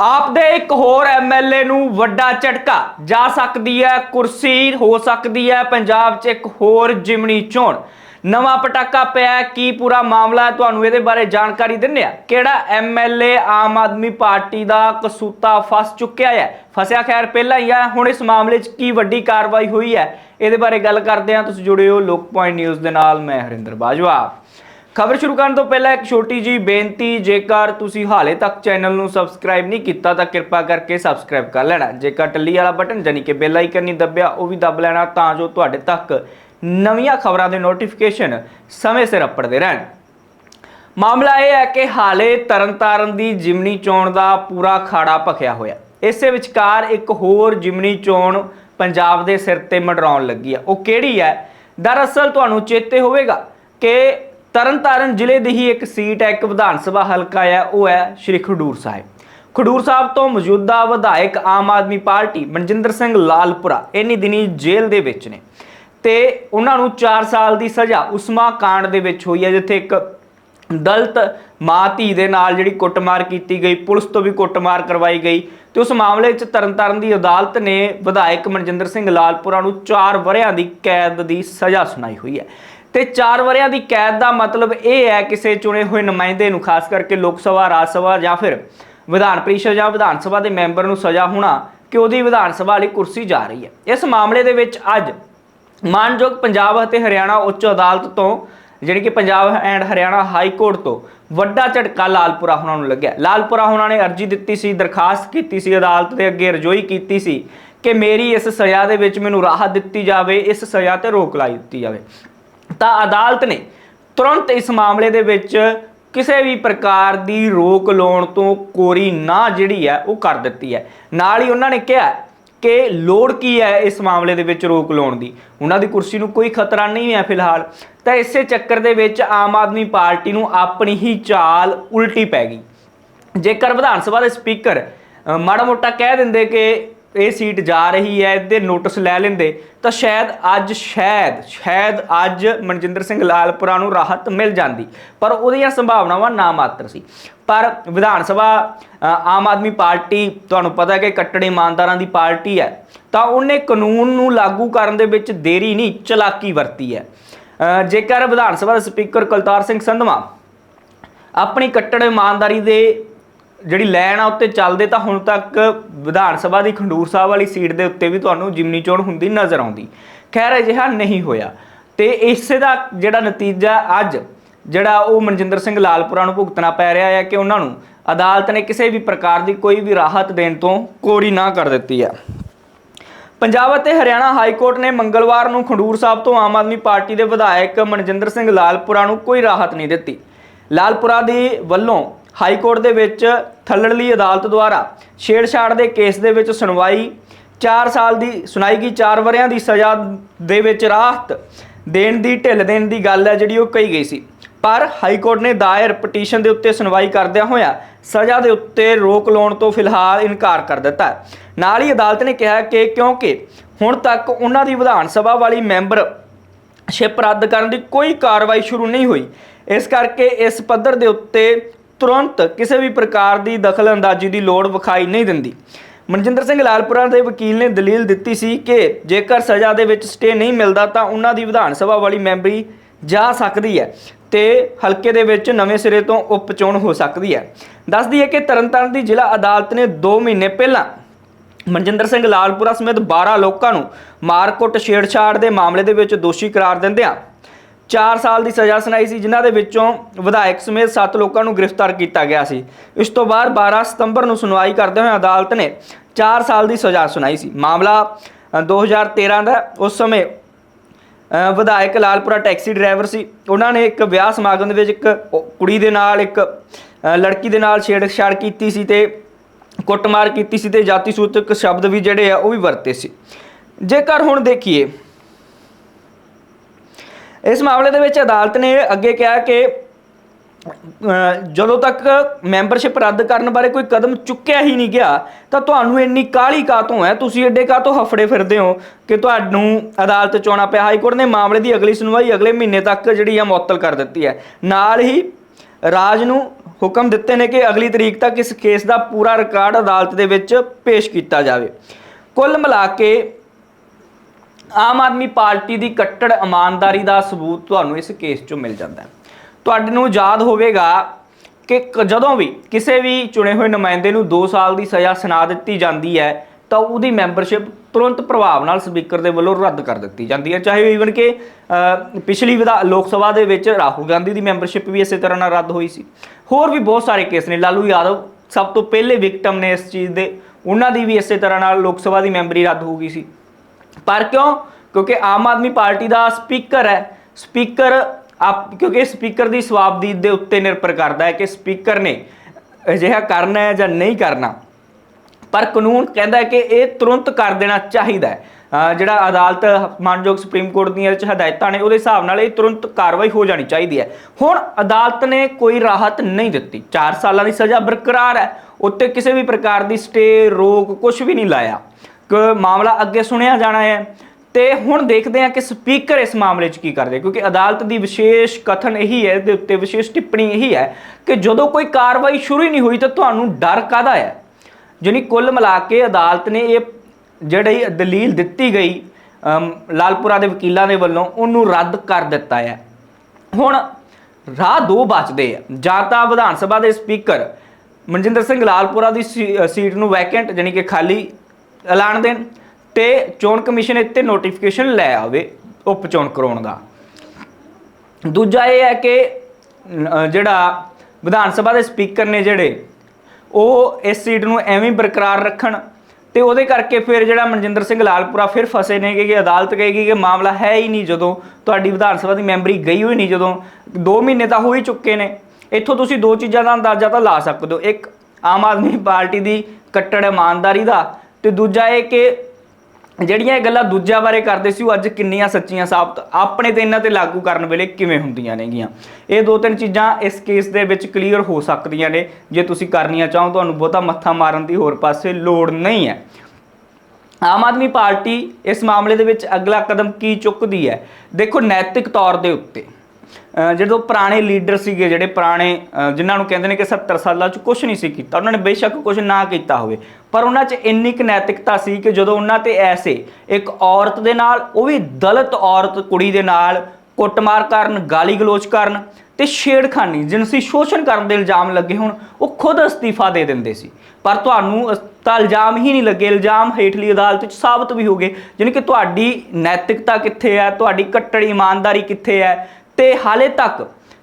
ਆਪ ਦੇ ਇੱਕ ਹੋਰ ਐਮਐਲਏ ਨੂੰ ਵੱਡਾ ਝਟਕਾ ਜਾ ਸਕਦੀ ਹੈ, ਕੁਰਸੀ ਹੋ ਸਕਦੀ ਹੈ, ਪੰਜਾਬ 'ਚ ਇੱਕ ਹੋਰ ਜਿਮਣੀ ਚੋਣ। ਨਵਾਂ ਪਟਾਕਾ ਪਿਆ ਕੀ ਪੂਰਾ ਮਾਮਲਾ ਹੈ, ਤੁਹਾਨੂੰ ਇਹਦੇ ਬਾਰੇ ਜਾਣਕਾਰੀ ਦਿੰਨੇ ਆ ਕਿਹੜਾ ਐਮਐਲਏ ਆਮ ਆਦਮੀ ਪਾਰਟੀ ਦਾ ਕਸੂਤਾ ਫਸ ਚੁੱਕਿਆ ਹੈ? ਫਸਿਆ ਖੈਰ ਪਹਿਲਾਂ ਹੀ ਆ, ਹੁਣ ਇਸ ਮਾਮਲੇ 'ਚ ਕੀ ਵੱਡੀ ਕਾਰਵਾਈ ਹੋਈ ਹੈ? ਇਹਦੇ ਬਾਰੇ ਗੱਲ ਕਰਦੇ ਹਾਂ। ਤੁਸੀਂ ਜੁੜੇ ਹੋ ਲੋਕ ਪੁਆਇੰਟ ਨਿਊਜ਼ ਦੇ ਨਾਲ, ਮੈਂ ਹਰਿੰਦਰ ਬਾਜਵਾ। ਖਬਰ ਸ਼ੁਰੂ ਕਰਨ ਤੋਂ ਪਹਿਲਾਂ ਇੱਕ ਛੋਟੀ ਜੀ ਬੇਨਤੀ, ਜੇਕਰ ਤੁਸੀਂ ਹਾਲੇ ਤੱਕ ਚੈਨਲ ਨੂੰ ਸਬਸਕ੍ਰਾਈਬ ਨਹੀਂ ਕੀਤਾ, ਤਾਂ ਕਿਰਪਾ ਕਰਕੇ ਸਬਸਕ੍ਰਾਈਬ ਕਰ ਲੈਣਾ। ਜੇਕਰ ਟੱਲੀ ਵਾਲਾ ਬਟਨ ਜਾਨੀ ਕਿ ਬੈਲ ਆਈਕਨ ਨਹੀਂ ਦੱਬਿਆ, ਉਹ ਵੀ ਦੱਬ ਲੈਣਾ, ਤਾਂ ਜੋ ਤੁਹਾਡੇ ਤੱਕ ਨਵੀਆਂ ਖਬਰਾਂ ਦੇ ਨੋਟੀਫਿਕੇਸ਼ਨ ਸਮੇਂ ਸਿਰ ਅੱਪੜਦੇ ਰਹਿਣ। ਮਾਮਲਾ ਇਹ ਹੈ ਕਿ ਹਾਲੇ ਤਰਨਤਾਰਨ ਦੀ ਜਿਮਨੀ ਚੋਣ ਦਾ ਪੂਰਾ ਖਾੜਾ ਭਖਿਆ ਹੋਇਆ। ਇਸੇ ਵਿਚਕਾਰ ਇੱਕ ਹੋਰ ਜਿਮਨੀ ਚੋਣ ਪੰਜਾਬ ਦੇ ਸਿਰ ਤੇ ਮੰਡਰਾਉਣ ਲੱਗੀ ਆ। ਉਹ ਕਿਹੜੀ ਹੈ? ਦਰਅਸਲ ਤੁਹਾਨੂੰ ਚੇਤੇ ਹੋਵੇਗਾ ਕਿ ਤਰਨਤਾਰਨ ਜ਼ਿਲ੍ਹੇ ਦੀ ਹੀ ਇੱਕ ਸੀਟ ਹੈ, ਇੱਕ ਵਿਧਾਨ ਸਭਾ ਹਲਕਾ ਹੈ, ਉਹ ਹੈ ਸ਼੍ਰੀ ਖਡੂਰ ਸਾਹਿਬ। ਖਡੂਰ ਸਾਹਿਬ ਤੋਂ ਮੌਜੂਦਾ ਵਿਧਾਇਕ ਆਮ ਆਦਮੀ ਪਾਰਟੀ ਮਨਜਿੰਦਰ ਸਿੰਘ ਲਾਲਪੁਰਾ ਇੰਨੀ ਦਿਨੀ ਜੇਲ੍ਹ ਦੇ ਵਿੱਚ ਨੇ ਤੇ ਉਹਨਾਂ ਨੂੰ 4 ਸਾਲ ਦੀ ਸਜ਼ਾ ਉਸਮਾ ਕਾਂਡ ਦੇ ਵਿੱਚ ਹੋਈ ਹੈ, ਜਿੱਥੇ ਇੱਕ ਦਲਤ ਮਾਂ ਧੀ ਦੇ ਨਾਲ ਜਿਹੜੀ ਕੁੱਟਮਾਰ ਕੀਤੀ ਗਈ, ਪੁਲਿਸ ਤੋਂ ਵੀ ਕੁੱਟਮਾਰ ਕਰਵਾਈ ਗਈ ਤੇ ਉਸ ਮਾਮਲੇ 'ਚ ਤਰਨਤਾਰਨ ਦੀ ਅਦਾਲਤ ਨੇ ਵਿਧਾਇਕ ਮਨਜਿੰਦਰ ਸਿੰਘ ਲਾਲਪੁਰਾ ਨੂੰ 4 ਵਰਿਆਂ ਦੀ ਕੈਦ ਦੀ ਸਜ਼ਾ ਸੁਣਾਈ ਹੋਈ ਹੈ। ਤੇ 4 ਵਰਿਆਂ ਦੀ ਕੈਦ ਦਾ ਮਤਲਬ ਇਹ ਹੈ ਕਿਸੇ ਚੁਣੇ ਹੋਏ ਨੁਮਾਇੰਦੇ ਨੂੰ, ਖਾਸ ਕਰਕੇ ਲੋਕ ਸਭਾ, ਰਾਜ ਸਭਾ ਜਾਂ ਫਿਰ ਵਿਧਾਨ ਪਰਿਸ਼ਦ ਜਾਂ ਵਿਧਾਨ ਸਭਾ ਦੇ ਮੈਂਬਰ ਨੂੰ ਸਜ਼ਾ ਹੋਣਾ ਕਿ ਉਹਦੀ ਵਿਧਾਨ ਸਭਾ ਵਾਲੀ ਕੁਰਸੀ ਜਾ ਰਹੀ ਹੈ। ਇਸ ਮਾਮਲੇ ਦੇ ਵਿੱਚ ਅੱਜ ਮਾਨਯੋਗ ਪੰਜਾਬ ਅਤੇ ਹਰਿਆਣਾ ਉੱਚ ਅਦਾਲਤ ਤੋਂ ਜਿਹੜੀ ਕਿ Punjab and Haryana high court ਤੋਂ ਵੱਡਾ ਝਟਕਾ ਲਾਲਪੁਰਾ ਹੁਣਾਂ ਨੂੰ ਲੱਗਿਆ। ਲਾਲਪੁਰਾ ਹੁਣਾਂ ਨੇ ਅਰਜੀ ਦਿੱਤੀ ਸੀ, ਦਰਖਾਸਤ ਕੀਤੀ ਸੀ, ਅਦਾਲਤ ਦੇ ਅੱਗੇ ਰਜੋਈ ਕੀਤੀ ਸੀ ਕਿ ਮੇਰੀ ਇਸ ਸਜ਼ਾ ਦੇ ਵਿੱਚ ਮੈਨੂੰ ਰਾਹਤ ਦਿੱਤੀ ਜਾਵੇ, ਇਸ ਸਜ਼ਾ ਤੇ ਰੋਕ ਲਾਈ ਦਿੱਤੀ ਜਾਵੇ। ਤਾਂ ਅਦਾਲਤ ਨੇ ਤੁਰੰਤ ਇਸ ਮਾਮਲੇ ਦੇ ਵਿੱਚ ਕਿਸੇ ਵੀ ਪ੍ਰਕਾਰ ਦੀ ਰੋਕ ਲਾਉਣ ਤੋਂ ਕੋਰੀ ਨਾ ਜਿਹੜੀ ਹੈ, ਉਹ ਕਰ ਦਿੱਤੀ ਹੈ। ਨਾਲ ਹੀ ਉਹਨਾਂ ਨੇ ਕਿਹਾ ਕਿ ਲੋੜ ਕੀ ਹੈ ਇਸ ਮਾਮਲੇ ਦੇ ਵਿੱਚ ਰੋਕ ਲਾਉਣ ਦੀ। ਉਹਨਾਂ ਦੀ ਕੁਰਸੀ ਨੂੰ ਕੋਈ ਖਤਰਾ ਨਹੀਂ ਹੈ ਫਿਲਹਾਲ। ਤਾਂ ਇਸੇ ਚੱਕਰ ਦੇ ਵਿੱਚ ਆਮ ਆਦਮੀ ਪਾਰਟੀ ਨੂੰ ਆਪਣੀ ਹੀ ਚਾਲ ਉਲਟੀ ਪੈ ਗਈ। ਜੇਕਰ ਵਿਧਾਨ ਸਭਾ ਦੇ ਸਪੀਕਰ ਮਾੜਾ ਮੋਟਾ ਕਹਿ ਦਿੰਦੇ ਕਿ ਇਹ ਸੀਟ ਜਾ ਰਹੀ ਹੈ, ਇਹਦੇ ਨੋਟਿਸ ਲੈ ਲੈਂਦੇ। ਤਾਂ ਸ਼ਾਇਦ ਅੱਜ, ਸ਼ਾਇਦ ਸ਼ਾਇਦ ਅੱਜ ਮਨਜਿੰਦਰ ਸਿੰਘ ਲਾਲਪੁਰਾ ਨੂੰ ਰਾਹਤ ਮਿਲ ਜਾਂਦੀ। ਪਰ ਉਹਦੀਆਂ ਸੰਭਾਵਨਾਵਾਂ ਨਾ ਮਾਤਰ ਸੀ। ਪਰ ਵਿਧਾਨ ਸਭਾ ਆਮ ਆਦਮੀ ਪਾਰਟੀ, ਤੁਹਾਨੂੰ ਪਤਾ ਹੈ ਕਿ ਕੱਟੜ ਇਮਾਨਦਾਰਾਂ ਦੀ ਪਾਰਟੀ ਹੈ, ਤਾਂ ਉਹਨੇ ਕਾਨੂੰਨ ਨੂੰ ਲਾਗੂ ਕਰਨ ਦੇ ਵਿੱਚ ਦੇਰੀ ਨਹੀਂ, ਚਲਾਕੀ ਵਰਤੀ ਹੈ। ਜੇਕਰ ਵਿਧਾਨ ਸਭਾ ਦੇ ਸਪੀਕਰ ਕੁਲਤਾਰ ਸਿੰਘ ਸੰਧਵਾ ਆਪਣੀ ਕੱਟੜ ਇਮਾਨਦਾਰੀ ਦੇ ਜਿਹੜੀ ਲੈਣ ਆ ਉੱਤੇ ਚੱਲਦੇ ਤਾਂ ਹੁਣ ਤੱਕ ਵਿਧਾਨ ਸਭਾ ਦੀ ਖੰਡੂਰ ਸਾਹਿਬ ਵਾਲੀ ਸੀਟ ਦੇ ਉੱਤੇ ਵੀ ਤੁਹਾਨੂੰ ਜਿਮਨੀ ਚੋਣ ਹੁੰਦੀ ਨਜ਼ਰ ਆਉਂਦੀ। ਖੈਰ, ਅਜਿਹਾ ਨਹੀਂ ਹੋਇਆ। ਤੇ ਇਸੇ ਦਾ ਜਿਹੜਾ ਨਤੀਜਾ ਅੱਜ, ਜਿਹੜਾ ਉਹ ਮਨਜਿੰਦਰ ਸਿੰਘ ਲਾਲਪੁਰਾ ਨੂੰ ਭੁਗਤਣਾ ਪੈ ਰਿਹਾ ਹੈ ਕਿ ਉਹਨਾਂ ਨੂੰ ਅਦਾਲਤ ਨੇ ਕਿਸੇ ਵੀ ਪ੍ਰਕਾਰ ਦੀ ਕੋਈ ਵੀ ਰਾਹਤ ਦੇਣ ਤੋਂ ਕੋਰੀ ਨਾ ਕਰ ਦਿੱਤੀ ਹੈ। ਪੰਜਾਬ ਅਤੇ ਹਰਿਆਣਾ ਹਾਈ ਕੋਰਟ ਨੇ ਮੰਗਲਵਾਰ ਨੂੰ ਖੰਡੂਰ ਸਾਹਿਬ ਤੋਂ ਆਮ ਆਦਮੀ ਪਾਰਟੀ ਦੇ ਵਿਧਾਇਕ ਮਨਜਿੰਦਰ ਸਿੰਘ ਲਾਲਪੁਰਾ ਨੂੰ ਕੋਈ ਰਾਹਤ ਨਹੀਂ ਦਿੱਤੀ। ਲਾਲਪੁਰਾ ਦੇ ਵੱਲੋਂ ਹਾਈ ਕੋਰਟ ਦੇ ਵਿੱਚ ਥੱਲੜਲੀ ਅਦਾਲਤ ਦੁਆਰਾ ਛੇੜਛਾੜ ਦੇ ਕੇਸ ਦੇ ਵਿੱਚ ਸੁਣਵਾਈ 4 ਸਾਲ ਦੀ ਸੁਣਾਈ ਗਈ 4 ਵਰਿਆਂ ਦੀ ਸਜ਼ਾ ਦੇ ਵਿੱਚ ਰਾਹਤ ਦੇਣ ਦੀ, ਢਿੱਲ ਦੇਣ ਦੀ ਗੱਲ ਹੈ ਜਿਹੜੀ ਉਹ ਕਹੀ ਗਈ ਸੀ। ਪਰ ਹਾਈ ਕੋਰਟ ਨੇ ਦਾਇਰ ਪਟੀਸ਼ਨ ਦੇ ਉੱਤੇ ਸੁਣਵਾਈ ਕਰਦਿਆਂ ਹੋਇਆ ਸਜ਼ਾ ਦੇ ਉੱਤੇ ਰੋਕ ਲਾਉਣ ਤੋਂ ਫਿਲਹਾਲ ਇਨਕਾਰ ਕਰ ਦਿੱਤਾ ਨਾਲ ਹੀ ਅਦਾਲਤ ਨੇ ਕਿਹਾ ਕਿ ਕਿਉਂਕਿ ਹੁਣ ਤੱਕ ਉਹਨਾਂ ਦੀ ਵਿਧਾਨ ਸਭਾ ਵਾਲੀ ਮੈਂਬਰ ਸ਼ਿਪ ਰੱਦ ਕਰਨ ਦੀ ਕੋਈ ਕਾਰਵਾਈ ਸ਼ੁਰੂ ਨਹੀਂ ਹੋਈ, ਇਸ ਕਰਕੇ ਇਸ ਪੱਧਰ ਦੇ ਉੱਤੇ ਤੁਰੰਤ ਕਿਸੇ ਵੀ ਪ੍ਰਕਾਰ ਦੀ ਦਖਲਅੰਦਾਜ਼ੀ ਦੀ ਲੋੜ ਵਿਖਾਈ ਨਹੀਂ ਦਿੰਦੀ। ਮਨਜਿੰਦਰ ਸਿੰਘ ਲਾਲਪੁਰਾ ਦੇ ਵਕੀਲ ਨੇ ਦਲੀਲ ਦਿੱਤੀ ਸੀ ਕਿ ਜੇਕਰ ਸਜ਼ਾ ਦੇ ਵਿੱਚ ਸਟੇ ਨਹੀਂ ਮਿਲਦਾ ਤਾਂ ਉਹਨਾਂ ਦੀ ਵਿਧਾਨ ਸਭਾ ਵਾਲੀ ਮੈਂਬਰੀ ਜਾ ਸਕਦੀ ਹੈ ਤੇ ਹਲਕੇ ਦੇ ਵਿੱਚ ਨਵੇਂ ਸਿਰੇ ਤੋਂ ਉਪਚੋਣ ਹੋ ਸਕਦੀ ਹੈ। ਦੱਸਦੀ ਹੈ ਕਿ ਤਰਨਤਾਰਨ ਦੀ ਜ਼ਿਲ੍ਹਾ ਅਦਾਲਤ ਨੇ 2 ਮਹੀਨੇ ਪਹਿਲਾਂ ਮਨਜਿੰਦਰ ਸਿੰਘ ਲਾਲਪੁਰਾ ਸਮੇਤ 12 ਲੋਕਾਂ ਨੂੰ ਮਾਰਕੁੱਟ ਛੇੜਛਾੜ ਦੇ ਮਾਮਲੇ ਦੇ ਵਿੱਚ ਦੋਸ਼ੀ ਕਰਾਰ ਦਿੰਦਿਆਂ 4 ਸਾਲ ਦੀ ਸਜ਼ਾ ਸੁਣਾਈ ਸੀ ਜਿਨ੍ਹਾਂ ਦੇ ਵਿੱਚੋਂ ਵਿਧਾਇਕ ਸਮੇਤ 7 ਲੋਕਾਂ ਨੂੰ ਗ੍ਰਿਫਤਾਰ ਕੀਤਾ ਗਿਆ ਸੀ। ਇਸ ਤੋਂ ਬਾਅਦ 12 ਸਤੰਬਰ ਨੂੰ ਸੁਣਵਾਈ ਕਰਦੇ ਹੋਏ ਅਦਾਲਤ ਨੇ 4 ਸਾਲ ਦੀ ਸਜ਼ਾ ਸੁਣਾਈ ਸੀ। ਮਾਮਲਾ ਅ, 2013 ਦਾ ਉਸ ਸਮੇਂ ਵਿਧਾਇਕ ਲਾਲਪੁਰਾ ਟੈਕਸੀ ਡਰਾਈਵਰ ਸੀ। ਉਹਨਾਂ ਨੇ ਇੱਕ ਵਿਆਹ ਸਮਾਗਮ ਦੇ ਵਿੱਚ ਇੱਕ ਕੁੜੀ ਦੇ ਨਾਲ ਇੱਕ ਲੜਕੀ ਦੇ ਨਾਲ ਛੇੜਛਾੜ ਕੀਤੀ ਸੀ ਤੇ ਕੁੱਟਮਾਰ ਕੀਤੀ ਸੀ ਤੇ ਜਾਤੀ ਸੂਚਕ ਸ਼ਬਦ ਵੀ ਜਿਹੜੇ ਆ ਉਹ ਵੀ ਵਰਤੇ ਸੀ। ਜੇਕਰ ਹੁਣ ਦੇਖੀਏ ਇਸ ਮਾਮਲੇ ਦੇ ਵਿੱਚ ਅਦਾਲਤ ਨੇ ਅੱਗੇ ਕਿਹਾ ਕਿ ਜਦੋਂ ਤੱਕ ਮੈਂਬਰਸ਼ਿਪ ਰੱਦ ਕਰਨ ਬਾਰੇ ਕੋਈ ਕਦਮ ਚੁੱਕਿਆ ਹੀ ਨਹੀਂ ਗਿਆ, ਤਾਂ ਤੁਹਾਨੂੰ ਇੰਨੀ ਕਾਹਲੀ ਕਾਤੋਂ ਹੈ? ਤੁਸੀਂ ਐਡੇ ਕਾਤੋਂ ਹਫੜੇ ਫਿਰਦੇ ਹੋ ਕਿ ਤੁਹਾਨੂੰ ਅਦਾਲਤ ਚ ਆਉਣਾ ਪਿਆ? ਹਾਈ ਕੋਰਟ ਨੇ ਮਾਮਲੇ ਦੀ ਅਗਲੀ ਸੁਣਵਾਈ ਅਗਲੇ ਮਹੀਨੇ ਤੱਕ ਜਿਹੜੀ ਆ ਮੁਅੱਤਲ ਕਰ ਦਿੱਤੀ ਹੈ। ਨਾਲ ਹੀ ਰਾਜ ਨੂੰ ਹੁਕਮ ਦਿੱਤੇ ਨੇ ਕਿ ਅਗਲੀ ਤਰੀਕ ਤੱਕ ਇਸ ਕੇਸ ਦਾ ਪੂਰਾ ਰਿਕਾਰਡ ਅਦਾਲਤ ਦੇ ਵਿੱਚ ਪੇਸ਼ ਕੀਤਾ ਜਾਵੇ। ਕੁੱਲ ਮਿਲਾ ਕੇ ਆਮ ਆਦਮੀ ਪਾਰਟੀ ਦੀ ਕੱਟੜ ਇਮਾਨਦਾਰੀ ਦਾ ਸਬੂਤ ਤੁਹਾਨੂੰ ਇਸ ਕੇਸ 'ਚੋਂ ਮਿਲ ਜਾਂਦਾ ਹੈ। ਤੁਹਾਡੇ ਨੂੰ ਯਾਦ ਹੋਵੇਗਾ ਕਿ ਜਦੋਂ ਵੀ ਕਿਸੇ ਵੀ ਚੁਣੇ ਹੋਏ ਨੁਮਾਇੰਦੇ ਨੂੰ 2 ਸਾਲ ਦੀ ਸਜ਼ਾ ਸੁਣਾ ਦਿੱਤੀ ਜਾਂਦੀ ਹੈ, ਤਾਂ ਉਹਦੀ ਮੈਂਬਰਸ਼ਿਪ ਤੁਰੰਤ ਪ੍ਰਭਾਵ ਨਾਲ ਸਪੀਕਰ ਦੇ ਵੱਲੋਂ ਰੱਦ ਕਰ ਦਿੱਤੀ ਜਾਂਦੀ ਹੈ। ਚਾਹੇ ਈਵਨ ਕਿ ਪਿਛਲੀ ਵਿਧਾ, ਲੋਕ ਸਭਾ ਦੇ ਵਿੱਚ ਰਾਹੁਲ ਗਾਂਧੀ ਦੀ ਮੈਂਬਰਸ਼ਿਪ ਵੀ ਇਸੇ ਤਰ੍ਹਾਂ ਨਾਲ ਰੱਦ ਹੋਈ ਸੀ। ਹੋਰ ਵੀ ਬਹੁਤ ਸਾਰੇ ਕੇਸ ਨੇ। ਲਾਲੂ ਯਾਦਵ ਸਭ ਤੋਂ ਪਹਿਲੇ ਵਿਕਟਮ ਨੇ ਇਸ ਚੀਜ਼ ਦੇ। ਉਹਨਾਂ ਦੀ ਵੀ ਇਸੇ ਤਰ੍ਹਾਂ ਨਾਲ ਲੋਕ ਸਭਾ ਦੀ ਮੈਂਬਰੀ ਰੱਦ ਹੋ ਗਈ ਸੀ। ਪਰ ਕਿਉਂ? ਕਿਉਂਕਿ ਆਮ ਆਦਮੀ ਪਾਰਟੀ ਦਾ ਸਪੀਕਰ ਹੈ। ਸਪੀਕਰ ਆਪ, ਕਿਉਂਕਿ ਸਪੀਕਰ ਦੀ ਸਵਾਬਦੀਦ ਦੇ ਉੱਤੇ ਨਿਰਭਰ ਕਰਦਾ ਹੈ ਕਿ ਸਪੀਕਰ ਨੇ ਅਜਿਹਾ ਕਰਨਾ ਹੈ ਜਾਂ ਨਹੀਂ ਕਰਨਾ। ਪਰ ਕਾਨੂੰਨ ਕਹਿੰਦਾ ਕਿ ਇਹ ਤੁਰੰਤ ਕਰ ਦੇਣਾ ਚਾਹੀਦਾ ਹੈ। ਜਿਹੜਾ ਅਦਾਲਤ, ਮਾਨਯੋਗ ਸੁਪਰੀਮ ਕੋਰਟ ਦੀਆਂ ਚ ਹਦਾਇਤਾਂ ਨੇ, ਉਹਦੇ ਹਿਸਾਬ ਨਾਲ ਇਹ ਤੁਰੰਤ ਕਾਰਵਾਈ ਹੋ ਜਾਣੀ ਚਾਹੀਦੀ ਹੈ। ਹੁਣ ਅਦਾਲਤ ਨੇ ਕੋਈ ਰਾਹਤ ਨਹੀਂ ਦਿੱਤੀ। 4 ਸਾਲਾਂ ਦੀ ਸਜ਼ਾ ਬਰਕਰਾਰ ਹੈ। ਉੱਤੇ ਕਿਸੇ ਵੀ ਪ੍ਰਕਾਰ ਦੀ ਸਟੇ, ਰੋਕ ਕੁਝ ਵੀ ਨਹੀਂ ਲਾਇਆ। ਮਾਮਲਾ ਅੱਗੇ ਸੁਣਿਆ ਜਾਣਾ ਹੈ। ਤੇ ਹੁਣ ਦੇਖਦੇ ਹਾਂ ਕਿ ਸਪੀਕਰ ਇਸ ਮਾਮਲੇ 'ਚ ਕੀ ਕਰਦੇ, ਕਿਉਂਕਿ ਅਦਾਲਤ ਦੀ ਵਿਸ਼ੇਸ਼ ਕਥਨ ਇਹੀ ਹੈ ਦੇ ਉੱਤੇ ਵਿਸ਼ੇਸ਼ ਟਿੱਪਣੀ ਇਹੀ ਹੈ ਕਿ ਜਦੋਂ ਕੋਈ ਕਾਰਵਾਈ ਸ਼ੁਰੂ ਹੀ ਨਹੀਂ ਹੋਈ ਤਾਂ ਤੁਹਾਨੂੰ ਡਰ ਕਾਦਾ ਹੈ? ਜਾਣੀ ਕੁੱਲ ਮਿਲਾ ਕੇ ਅਦਾਲਤ ਨੇ ਇਹ ਜਿਹੜੀ ਦਲੀਲ ਦਿੱਤੀ ਗਈ ਲਾਲਪੁਰਾ ਦੇ ਵਕੀਲਾਂ ਦੇ ਵੱਲੋਂ, ਉਹਨੂੰ ਰੱਦ ਕਰ ਦਿੱਤਾ ਹੈ। ਹੁਣ ਰਾਹ ਦੋ ਬਚਦੇ ਆ। ਜਾਂ ਤਾਂ ਵਿਧਾਨ ਸਭਾ ਦੇ ਸਪੀਕਰ ਮਨਜਿੰਦਰ ਸਿੰਘ ਲਾਲਪੁਰਾ ਦੀ ਸੀ- ਸੀਟ ਨੂੰ ਵੈਕੈਂਟ ਜਾਣੀ ਕਿ ਖਾਲੀ ਐਲਾਨ ਦੇਣ ਤੇ ਚੋਣ ਕਮਿਸ਼ਨ ਇੱਥੇ ਨੋਟੀਫਿਕੇਸ਼ਨ ਲੈ ਆਵੇ ਉਪ ਚੋਣ ਕਰਾਉਣ ਦਾ। ਦੂਜਾ ਇਹ ਹੈ ਕਿ ਜਿਹੜਾ ਵਿਧਾਨ ਸਭਾ ਦੇ ਸਪੀਕਰ ਨੇ ਜਿਹੜੇ, ਉਹ ਇਸ ਸੀਟ ਨੂੰ ਐਵੇਂ ਬਰਕਰਾਰ ਰੱਖਣ ਤੇ ਉਹਦੇ ਕਰਕੇ ਫਿਰ ਜਿਹੜਾ ਮਨਜਿੰਦਰ ਸਿੰਘ ਲਾਲਪੁਰਾ ਫਿਰ ਫਸੇ ਨੇ ਕਿ ਅਦਾਲਤ ਕਹੇਗੀ ਕਿ ਮਾਮਲਾ ਹੈ ਹੀ ਨਹੀਂ ਜਦੋਂ ਤੁਹਾਡੀ ਵਿਧਾਨ ਸਭਾ ਦੀ ਮੈਂਬਰੀ ਗਈ ਹੋਈ ਨਹੀਂ ਜਦੋਂ 2 ਮਹੀਨੇ ਤਾਂ ਹੋ ਹੀ ਚੁੱਕੇ ਨੇ। ਇੱਥੋਂ ਤੁਸੀਂ ਦੋ ਚੀਜ਼ਾਂ ਦਾ ਅੰਦਾਜ਼ਾ ਤਾਂ ਲਾ ਸਕਦੇ ਹੋ। ਇੱਕ, ਆਮ ਆਦਮੀ ਪਾਰਟੀ ਦੀ ਕੱਟੜ ਇਮਾਨਦਾਰੀ ਦਾ ਤੇ ਦੂਜਾ ਇਹ ਕਿ ਜਿਹੜੀਆਂ ਇਹ ਗੱਲਾਂ ਦੂਜਿਆਂ ਬਾਰੇ ਕਰਦੇ ਸੀ, ਉਹ ਅੱਜ ਕਿੰਨੀਆਂ ਸੱਚੀਆਂ ਸਾਬਤ ਆਪਣੇ ਤੇ ਇਹਨਾਂ ਤੇ ਲਾਗੂ ਕਰਨ ਵੇਲੇ ਕਿਵੇਂ ਹੁੰਦੀਆਂ ਨੇਗੀਆਂ। ਇਹ ਦੋ ਤਿੰਨ ਚੀਜ਼ਾਂ ਇਸ ਕੇਸ ਦੇ ਵਿੱਚ ਕਲੀਅਰ ਹੋ ਸਕਦੀਆਂ ਨੇ। ਜੇ ਤੁਸੀਂ ਕਰਨੀਆਂ ਚਾਹੋ, ਤੁਹਾਨੂੰ ਬਹੁਤਾ ਮੱਥਾ ਮਾਰਨ ਦੀ ਹੋਰ ਪਾਸੇ ਲੋੜ ਨਹੀਂ ਹੈ। ਆਮ ਆਦਮੀ ਪਾਰਟੀ ਇਸ ਮਾਮਲੇ ਦੇ ਵਿੱਚ ਅਗਲਾ ਕਦਮ ਕੀ ਚੁੱਕਦੀ ਹੈ? ਦੇਖੋ, ਨੈਤਿਕ ਤੌਰ ਦੇ ਉੱਤੇ ਜਦੋਂ ਪੁਰਾਣੇ ਲੀਡਰ ਸੀਗੇ, ਜਿਹੜੇ ਪੁਰਾਣੇ, ਅਹ ਜਿਨ੍ਹਾਂ ਨੂੰ ਕਹਿੰਦੇ ਨੇ ਕਿ 70 ਸਾਲਾਂ 'ਚ ਕੁਝ ਨਹੀਂ ਸੀ ਕੀਤਾ, ਉਹਨਾਂ ਨੇ ਬੇਸ਼ੱਕ ਕੁਝ ਨਾ ਕੀਤਾ ਹੋਵੇ, ਪਰ ਉਹਨਾਂ 'ਚ ਇੰਨੀ ਕੁ ਨੈਤਿਕਤਾ ਸੀ ਕਿ ਜਦੋਂ ਉਹਨਾਂ ਤੇ ਐਸੇ ਇੱਕ ਔਰਤ ਦੇ ਨਾਲ, ਉਹ ਵੀ ਦਲਿਤ ਔਰਤ ਕੁੜੀ ਦੇ ਨਾਲ ਕੁੱਟਮਾਰ ਕਰਨ, ਗਾਲੀ ਗਲੋਚ ਕਰਨ ਤੇ ਛੇੜਖਾਨੀ, ਜਿਨਸੀ ਸ਼ੋਸ਼ਣ ਕਰਨ ਦੇ ਇਲਜ਼ਾਮ ਲੱਗੇ ਹੁਣ, ਉਹ ਖੁਦ ਅਸਤੀਫਾ ਦੇ ਦਿੰਦੇ ਸੀ। ਪਰ ਤੁਹਾਨੂੰ ਤਾਂ ਇਲਜ਼ਾਮ ਹੀ ਨਹੀਂ ਲੱਗੇ, ਇਲਜ਼ਾਮ ਹੇਠਲੀ ਅਦਾਲਤ ਵਿੱਚ ਸਾਬਤ ਵੀ ਹੋ ਗਏ, ਜਾਣੀ ਕਿ ਤੁਹਾਡੀ ਨੈਤਿਕਤਾ ਕਿੱਥੇ ਹੈ, ਤੁਹਾਡੀ ਕੱਟੜ ਇਮਾਨਦਾਰੀ ਕਿੱਥੇ ਹੈ ਤੇ ਹਾਲੇ ਤੱਕ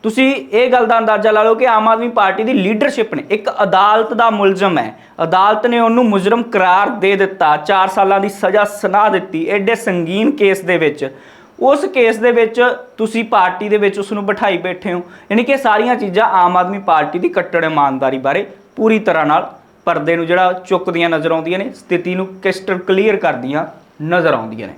ਤੁਸੀਂ ਇਹ ਗੱਲ ਦਾ ਅੰਦਾਜ਼ਾ ਲਾ ਲਓ ਕਿ ਆਮ ਆਦਮੀ ਪਾਰਟੀ ਦੀ ਲੀਡਰਸ਼ਿਪ ਨੇ, ਇੱਕ ਅਦਾਲਤ ਦਾ ਮੁਲਜ਼ਮ ਹੈ। ਅਦਾਲਤ ਨੇ ਉਹਨੂੰ ਮੁਜਰਮ ਕਰਾਰ ਦੇ ਦਿੱਤਾ 4 ਸਾਲਾਂ ਦੀ ਸਜ਼ਾ ਸੁਣਾ ਦਿੱਤੀ, ਐਡੇ ਸੰਗੀਨ ਕੇਸ ਦੇ ਵਿੱਚ। ਉਸ ਕੇਸ ਦੇ ਵਿੱਚ ਤੁਸੀਂ ਪਾਰਟੀ ਦੇ ਵਿੱਚ ਉਸ ਨੂੰ ਬਿਠਾਈ ਬੈਠੇ ਹੋ। ਯਾਨੀ ਕਿ ਇਹ ਸਾਰੀਆਂ ਚੀਜ਼ਾਂ ਆਮ ਆਦਮੀ ਪਾਰਟੀ ਦੀ ਕੱਟੜ ਇਮਾਨਦਾਰੀ ਬਾਰੇ ਪੂਰੀ ਤਰ੍ਹਾਂ ਨਾਲ ਪਰਦੇ ਨੂੰ ਜਿਹੜਾ ਚੁੱਕਦੀਆਂ ਨਜ਼ਰ ਆਉਂਦੀਆਂ ਨੇ, ਸਥਿਤੀ ਨੂੰ ਕ੍ਰਿਸਟਲ ਕਲੀਅਰ ਕਰਦੀਆਂ ਨਜ਼ਰ ਆਉਂਦੀਆਂ ਨੇ।